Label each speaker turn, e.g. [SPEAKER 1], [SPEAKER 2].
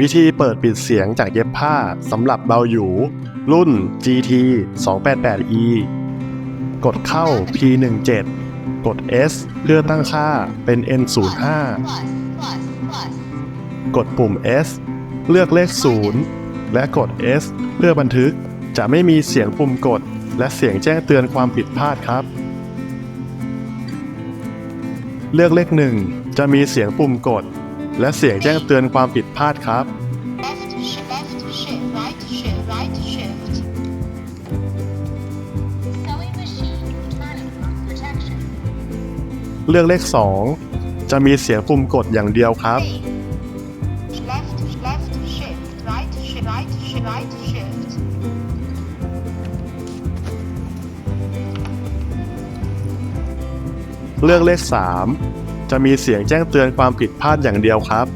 [SPEAKER 1] วิธีเปิดปิดเสียงจากเย็บผ้าสำหรับเบาหยู รุ่น GT 288E กดเข้า P17 กด S เพื่อตั้งค่าเป็น N05 กดปุ่ม S เลือกเลข 0 และกด S เพื่อบันทึก จะไม่มีเสียงปุ่มกด และเสียงแจ้งเตือนความผิดพลาดครับ เลือกเลข 1 จะมีเสียงปุ่มกด และเสียงแจ้งเตือนความผิดพลาดครับ เลือกเลข 2 จะมีเสียงปุ่มกดอย่างเดียวครับ เลือกเลข 3 จะมีเสียงแจ้งเตือนความผิดพลาดอย่างเดียวครับ